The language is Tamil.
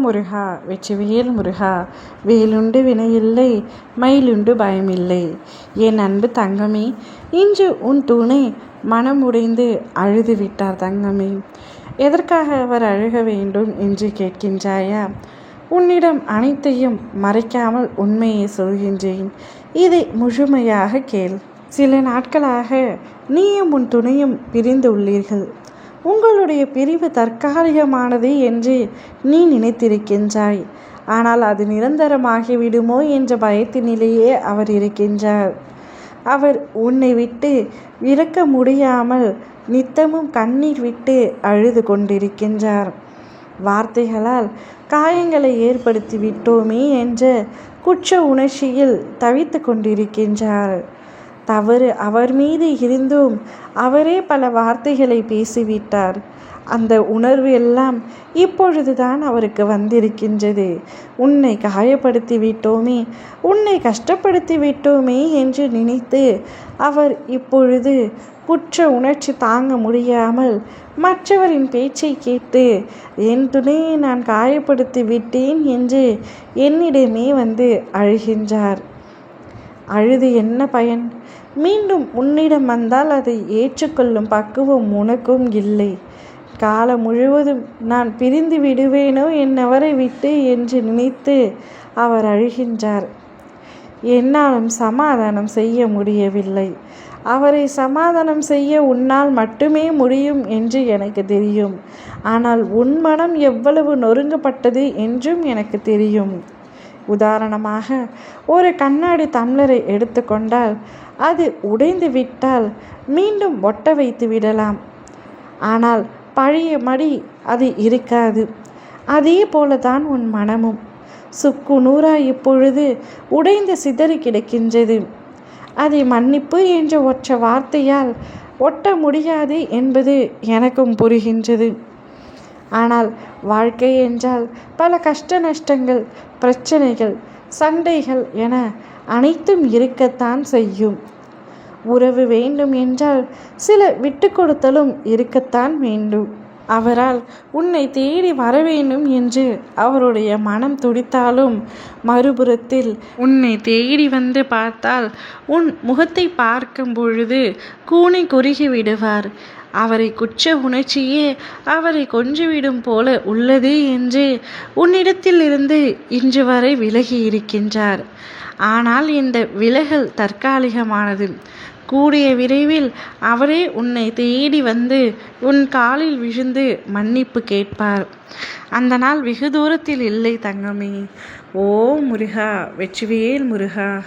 முருகா வெற்றிவேல் முருகா வேலுண்டு வினையில்லை மயிலுண்டு பயமில்லை. என் அன்பு தங்கமே இன்று உன் துணை மனம் உடைந்து அழுது விட்டார் தங்கமே. எதற்காக அவர் அழுக வேண்டும் என்று கேட்கின்றாயா? உன்னிடம் அனைத்தையும் மறைக்காமல் உண்மையை சொல்கின்றேன். இதை முழுமையாக கேள். சில நாட்களாக நீயும் உன் துணையும் பிரிந்து உள்ளீர்கள். உங்களுடைய பிரிவு தற்காலிகமானது என்று நீ நினைத்திருக்கின்றாய். ஆனால் அது நிரந்தரமாகிவிடுமோ என்ற பயத்தினிலேயே அவர் இருக்கின்றார். அவர் உன்னை விட்டு இறக்க முடியாமல் நித்தமும் கண்ணீர் விட்டு அழுது கொண்டிருக்கின்றார். வார்த்தைகளால் காயங்களை ஏற்படுத்தி விட்டோமே என்ற குற்ற உணர்ச்சியில் தவித்து கொண்டிருக்கின்றார். தவறு அவர் மீது இருந்தும் அவரே பல வார்த்தைகளை பேசிவிட்டார். அந்த உணர்வு எல்லாம் இப்பொழுதுதான் அவருக்கு வந்திருக்கின்றது. உன்னை காயப்படுத்தி விட்டோமே உன்னை கஷ்டப்படுத்தி விட்டோமே என்று நினைத்து அவர் இப்பொழுது குற்ற உணர்ச்சி தாங்க முடியாமல் மற்றவரின் பேச்சை கேட்டு என் துணையை நான் காயப்படுத்தி விட்டேன் என்று என்னிடமே வந்து அழுகின்றார். அழுது என்ன பயன்? மீண்டும் உன்னிடம் வந்தால் அதை ஏற்றுக்கொள்ளும் பக்குவம் உனக்கும் இல்லை. காலம் முழுவதும் நான் பிரிந்து விடுவேனோ என்னவரை விட்டு? என்று நினைத்து அவர் அழுகின்றார். என்னாலும் சமாதானம் செய்ய முடியவில்லை. அவரை சமாதானம் செய்ய உன்னால் மட்டுமே முடியும் என்று எனக்கு தெரியும். ஆனால் உன் மனம் எவ்வளவு நொறுங்கப்பட்டது என்றும் எனக்கு தெரியும். உதாரணமாக ஒரு கண்ணாடி தம்ளரை எடுத்துக்கொண்டால் அது உடைந்து விட்டால் மீண்டும் ஒட்ட வைத்து விடலாம். ஆனால் பழைய மடி அது இருக்காது. அதே போலதான் உன் மனமும். சுக்கு நூறா இப்பொழுது உடைந்து சிதறி கிடக்கின்றது. அதை மன்னிப்பு என்ற ஒற்ற வார்த்தையால் ஒட்ட முடியாது என்பது எனக்கும் புரிகின்றது. ஆனால் வாழ்க்கை என்றால் பல கஷ்ட நஷ்டங்கள் பிரச்சனைகள் சண்டைகள் என அனைத்தும் இருக்கத்தான் செய்யும். உறவு வேண்டும் என்றால் சில விட்டு கொடுத்தலும் இருக்கத்தான் வேண்டும். அவரால் உன்னை தேடி வர வேண்டும் என்று அவருடைய மனம் துடித்தாலும் மறுபுறத்தில் உன்னை தேடி வந்து பார்த்தால் உன் முகத்தை பார்க்கும் பொழுது கூனை குறுகி விடுவார். அவரை குற்ற உணர்ச்சியே அவரை கொஞ்சிவிடும் போல உள்ளது என்று உன்னிடத்தில் இருந்து இன்று வரை விலகி இருக்கின்றார். ஆனால் இந்த விலகல் தற்காலிகமானது. கூடிய விரைவில் அவரே உன்னை தேடி வந்து உன் காலில் விழுந்து மன்னிப்பு கேட்பார். அந்த நாள் வெகு தூரத்தில் இல்லை தங்கமே. ஓ முருகா வெற்றிவேல் முருகா.